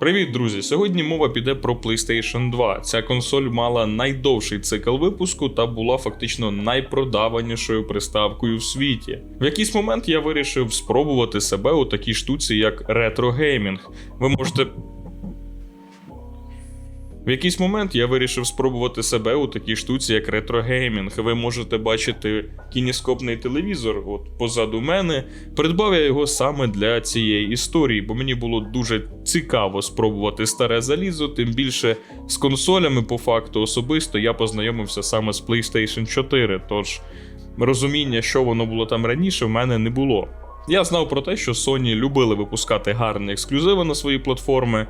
Привіт, друзі! Сьогодні мова піде про PlayStation 2. Ця консоль мала найдовший цикл випуску та була фактично найпродаванішою приставкою в світі. В якийсь момент я вирішив спробувати себе у такій штуці, як ретро-геймінг. Ви можете. В якийсь момент я вирішив спробувати себе у такій штуці, як ретро-геймінг. Ви можете бачити кініскопний телевізор, от позаду мене. Придбав я його саме для цієї історії, бо мені було дуже цікаво спробувати старе залізо, тим більше з консолями, по факту, особисто я познайомився саме з PlayStation 4, тож розуміння, що воно було там раніше, в мене не було. Я знав про те, що Sony любили випускати гарні ексклюзиви на свої платформи,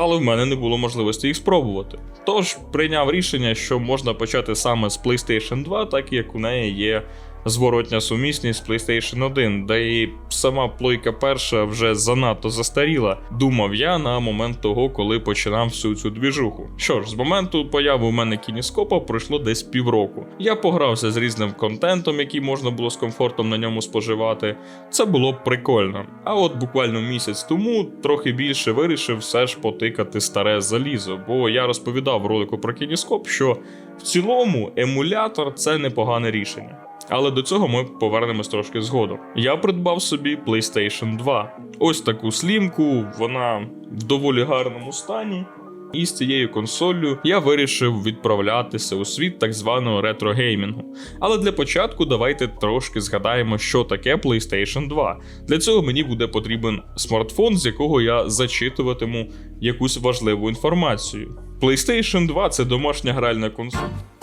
але в мене не було можливості їх спробувати. Тож прийняв рішення, що можна почати саме з PlayStation 2, так як у неї є зворотня сумісність PlayStation 1, де і сама плойка перша вже занадто застаріла, думав я на момент того, коли починав всю цю двіжуху. Що ж, з моменту появи у мене кініскопа пройшло десь півроку. Я погрався з різним контентом, який можна було з комфортом на ньому споживати. Це було б прикольно. А от буквально місяць тому трохи більше вирішив все ж потикати старе залізо, бо я розповідав в ролику про кініскоп, що в цілому емулятор це непогане рішення. Але до цього ми повернемось трошки згодом. Я придбав собі PlayStation 2. Ось таку слімку, вона в доволі гарному стані. І з цією консоллю я вирішив відправлятися у світ так званого ретро-геймінгу. Але для початку давайте трошки згадаємо, що таке PlayStation 2. Для цього мені буде потрібен смартфон, з якого я зачитуватиму якусь важливу інформацію. PlayStation 2 це домашня гральна консоль.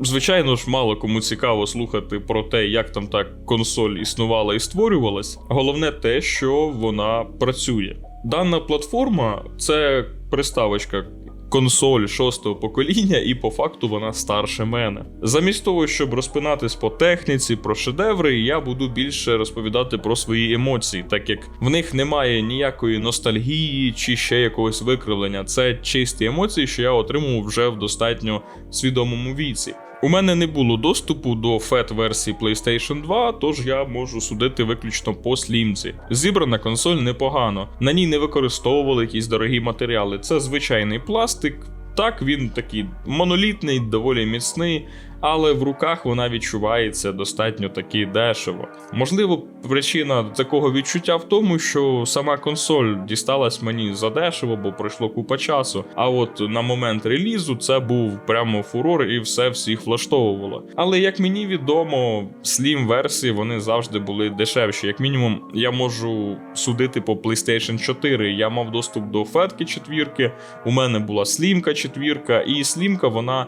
Звичайно ж, мало кому цікаво слухати про те, як там так консоль існувала і створювалась. Головне те, що вона працює. Дана платформа це приставочка. Консоль шостого покоління, і по факту вона старше мене. Замість того, щоб розпинатись по техніці, про шедеври, я буду більше розповідати про свої емоції, так як в них немає ніякої ностальгії чи ще якогось викривлення. Це чисті емоції, що я отримав вже в достатньо свідомому віці. У мене не було доступу до FAT версії PlayStation 2, тож я можу судити виключно по слімці. Зібрана консоль непогано, на ній не використовували якісь дорогі матеріали. Це звичайний пластик. Так, він такий монолітний, доволі міцний, але в руках вона відчувається достатньо таки дешево. Можливо, причина такого відчуття в тому, що сама консоль дісталась мені задешево, бо пройшло купа часу. А от на момент релізу це був прямо фурор і все всіх влаштовувало. Але як мені відомо, Slim версії вони завжди були дешевші. Як мінімум, я можу судити по PlayStation 4. Я мав доступ до Фетки 4, у мене була Слімка 4, і Слімка вона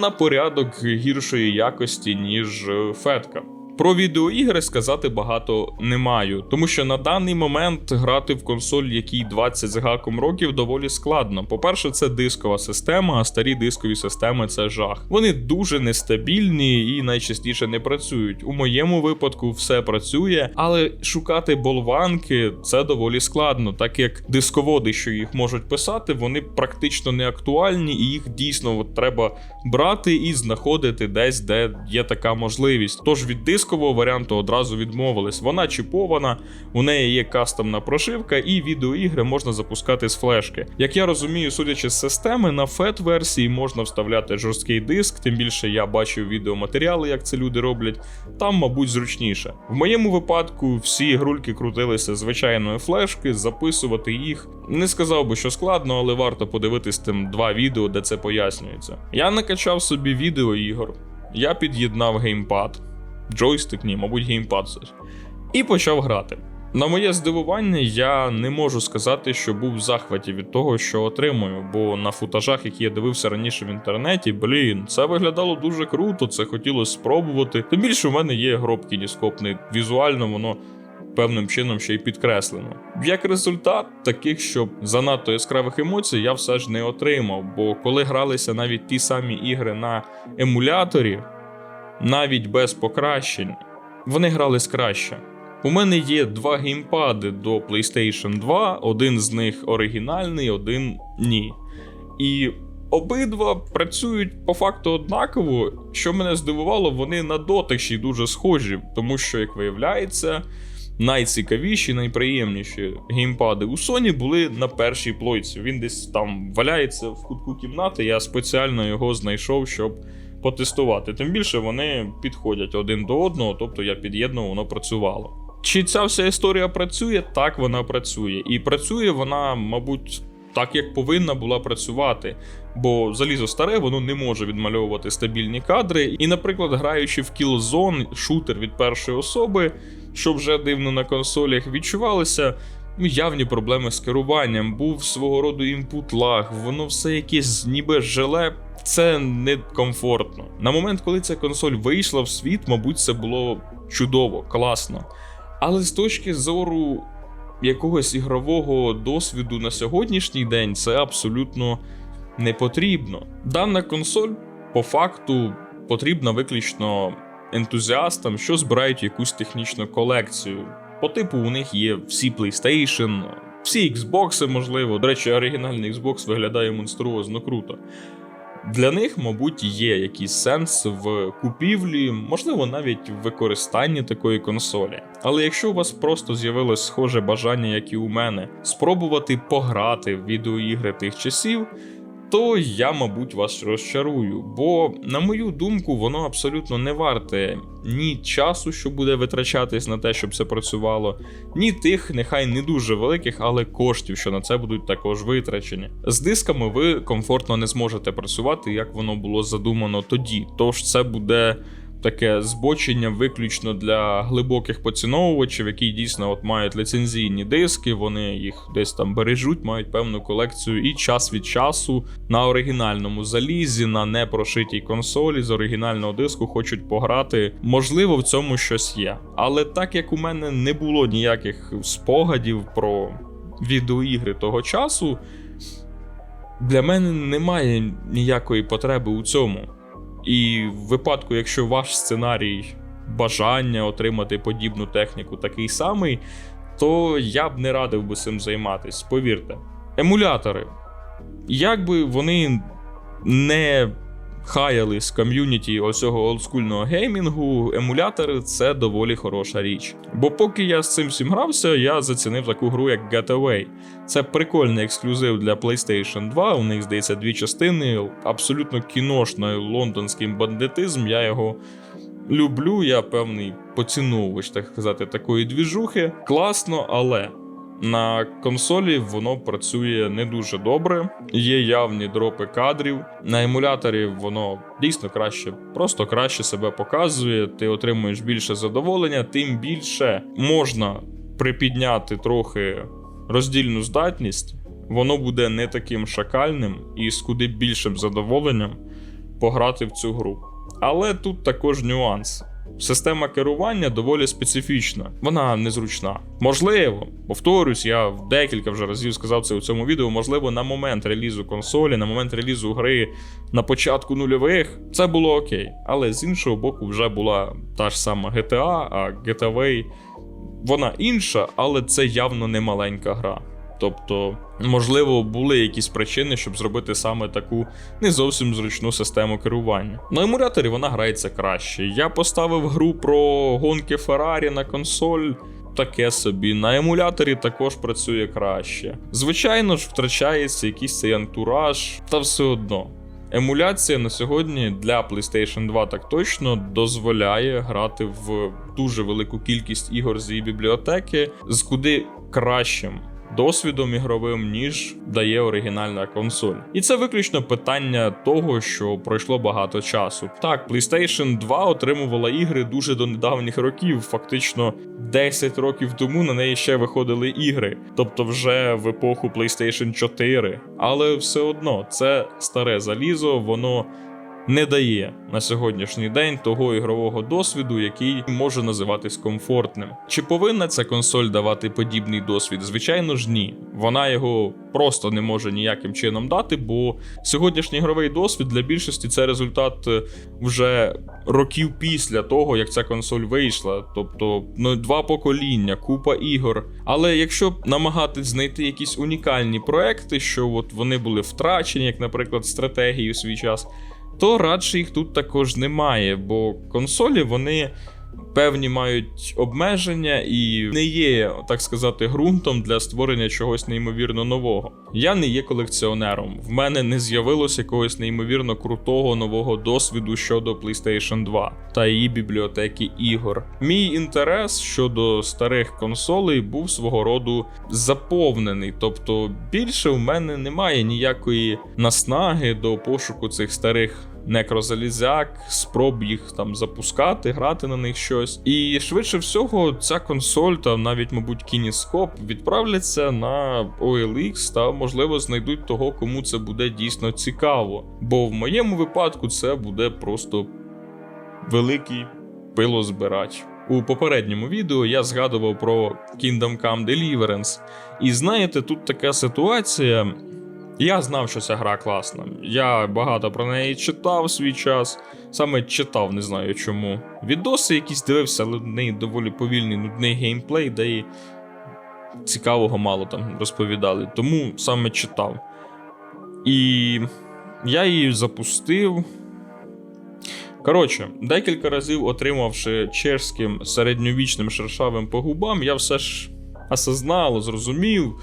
на порядок гіршої якості, ніж е, Фетка. Про відеоігри сказати багато не маю, тому що на даний момент грати в консоль, якій 20 з гаком років, доволі складно. По-перше, це дискова система, а старі дискові системи це жах. Вони дуже нестабільні і найчастіше не працюють. У моєму випадку все працює, але шукати болванки це доволі складно, так як дисководи, що їх можуть писати, вони практично не актуальні, і їх дійсно от треба брати і знаходити десь, де є така можливість. Тож від дискового варіанту одразу відмовились. Вона чіпована, у неї є кастомна прошивка, і відеоігри можна запускати з флешки. Як я розумію, судячи з системи, на FAT версії можна вставляти жорсткий диск, тим більше я бачив відеоматеріали, як це люди роблять. Там, мабуть, зручніше. В моєму випадку всі ігрульки крутилися звичайної флешки, записувати їх. Не сказав би, що складно, але варто подивитись тим два відео, де це пояснюється. Я накачав собі відеоігор, я під'єднав геймпад. Джойстик, ні, мабуть, геймпад ж. І почав грати. На моє здивування, я не можу сказати, що був в захваті від того, що отримую, бо на футажах, які я дивився раніше в інтернеті, блін, це виглядало дуже круто, це хотілося спробувати. Тим більше в мене є гроб кініскопний, візуально воно певним чином ще й підкреслено. Як результат, таких, щоб занадто яскравих емоцій, я все ж не отримав, бо коли гралися навіть ті самі ігри на емуляторі, навіть без покращень, вони грались краще. У мене є два геймпади до PlayStation 2, один з них оригінальний, один ні. І обидва працюють по факту однаково. Що мене здивувало, вони на й дуже схожі, тому що, як виявляється, найцікавіші, найприємніші геймпади у Sony були на першій плойці. Він десь там валяється в кутку кімнати. Я спеціально його знайшов, щоб потестувати. Тим більше вони підходять один до одного, тобто я під'єднував, воно працювало. Чи ця вся історія працює? Так, вона працює. І працює вона, мабуть, так, як повинна була працювати. Бо залізо старе, воно не може відмальовувати стабільні кадри. І, наприклад, граючи в Killzone, шутер від першої особи, що вже дивно на консолях, відчувалися ну, явні проблеми з керуванням, був свого роду імпут лаг, воно все якесь ніби желе. Це некомфортно. На момент, коли ця консоль вийшла в світ, мабуть, це було чудово, класно. Але з точки зору якогось ігрового досвіду на сьогоднішній день це абсолютно не потрібно. Дана консоль по факту потрібна виключно ентузіастам, що збирають якусь технічну колекцію. По типу, у них є всі PlayStation, всі Xbox, можливо. До речі, оригінальний Xbox виглядає монструозно круто. Для них, мабуть, є якийсь сенс в купівлі, можливо, навіть в використанні такої консолі. Але якщо у вас просто з'явилось схоже бажання, як і у мене, спробувати пограти в відеоігри тих часів, то я, мабуть, вас розчарую. Бо, на мою думку, воно абсолютно не варте ні часу, що буде витрачатись на те, щоб це працювало, ні тих, нехай не дуже великих, але коштів, що на це будуть також витрачені. З дисками ви комфортно не зможете працювати, як воно було задумано тоді. Тож це буде. Таке збочення виключно для глибоких поціновувачів, які дійсно от мають ліцензійні диски, вони їх десь там бережуть, мають певну колекцію, і час від часу на оригінальному залізі, на непрошитій консолі з оригінального диску хочуть пограти. Можливо, в цьому щось є. Але так як у мене не було ніяких спогадів про відеоігри того часу, для мене немає ніякої потреби у цьому. І в випадку, якщо ваш сценарій бажання отримати подібну техніку такий самий, то я б не радив би цим займатися, повірте. Емулятори. Як би вони не хаяли з ком'юніті оцього олдскульного геймінгу, емулятори це доволі хороша річ. Бо поки я з цим всім грався, я зацінив таку гру, як Getaway. Це прикольний ексклюзив для PlayStation 2. У них здається дві частини. Абсолютно кіношний лондонський бандитизм. Я його люблю. Я певний поціновувач, так сказати, такої двіжухи. Класно, але. На консолі воно працює не дуже добре, є явні дропи кадрів. На емуляторі воно дійсно краще, просто краще себе показує. Ти отримуєш більше задоволення, тим більше можна припідняти трохи роздільну здатність, воно буде не таким шакальним і з куди більшим задоволенням пограти в цю гру. Але тут також нюанс. Система керування доволі специфічна, вона незручна. Можливо, повторюсь, я декілька вже разів сказав це у цьому відео. Можливо, на момент релізу консолі, на момент релізу гри на початку нульових, це було окей. Але з іншого боку, вже була та ж сама GTA, а Getaway, вона інша, але це явно не маленька гра. Тобто, можливо, були якісь причини, щоб зробити саме таку не зовсім зручну систему керування. На емуляторі вона грається краще. Я поставив гру про гонки Феррарі на консоль. Таке собі на емуляторі також працює краще. Звичайно ж, втрачається якийсь цей антураж, та все одно. Емуляція на сьогодні для PlayStation 2 так точно дозволяє грати в дуже велику кількість ігор з її бібліотеки з куди кращим досвідом ігровим, ніж дає оригінальна консоль. І це виключно питання того, що пройшло багато часу. Так, PlayStation 2 отримувала ігри дуже до недавніх років, фактично 10 років тому на неї ще виходили ігри, тобто вже в епоху PlayStation 4. Але все одно це старе залізо, воно не дає на сьогоднішній день того ігрового досвіду, який може називатись комфортним. Чи повинна ця консоль давати подібний досвід? Звичайно ж, ні. Вона його просто не може ніяким чином дати, бо сьогоднішній ігровий досвід для більшості це результат е, вже років після того, як ця консоль вийшла. Тобто ну, два покоління, купа ігор. Але якщо намагатись знайти якісь унікальні проекти, що от вони були втрачені, як, наприклад, стратегії у свій час то радше їх тут також немає, бо консолі вони певні мають обмеження і не є, так сказати, ґрунтом для створення чогось неймовірно нового. Я не є колекціонером. В мене не з'явилось якогось неймовірно крутого нового досвіду щодо PlayStation 2 та її бібліотеки ігор. Мій інтерес щодо старих консолей був свого роду заповнений, тобто більше в мене немає ніякої наснаги до пошуку цих старих некрозалізяк, спроб їх там запускати, грати на них щось. І швидше всього, ця консоль та навіть, мабуть, кініскоп відправляться на OLX та, можливо, знайдуть того, кому це буде дійсно цікаво. Бо в моєму випадку це буде просто великий пилозбирач. У попередньому відео я згадував про Kingdom Come Deliverance. І знаєте, тут така ситуація. Я знав, що ця гра класна. Я багато про неї читав свій час. Саме читав, не знаю чому. Відоси якісь дивився, але в неї доволі повільний, нудний геймплей, де і цікавого мало там розповідали. Тому саме читав. І я її запустив. Коротше, декілька разів отримавши чешським середньовічним шершавим по губам, я все ж осознав, зрозумів,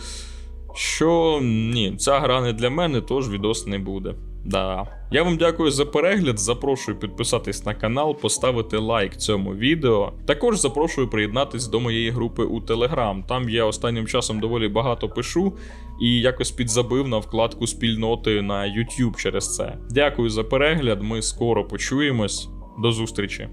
що ні, ця гра не для мене, тож відос не буде. Да. Я вам дякую за перегляд. Запрошую підписатись на канал, поставити лайк цьому відео. Також запрошую приєднатись до моєї групи у Telegram. Там я останнім часом доволі багато пишу і якось підзабив на вкладку спільноти на YouTube через це. Дякую за перегляд. Ми скоро почуємось. До зустрічі.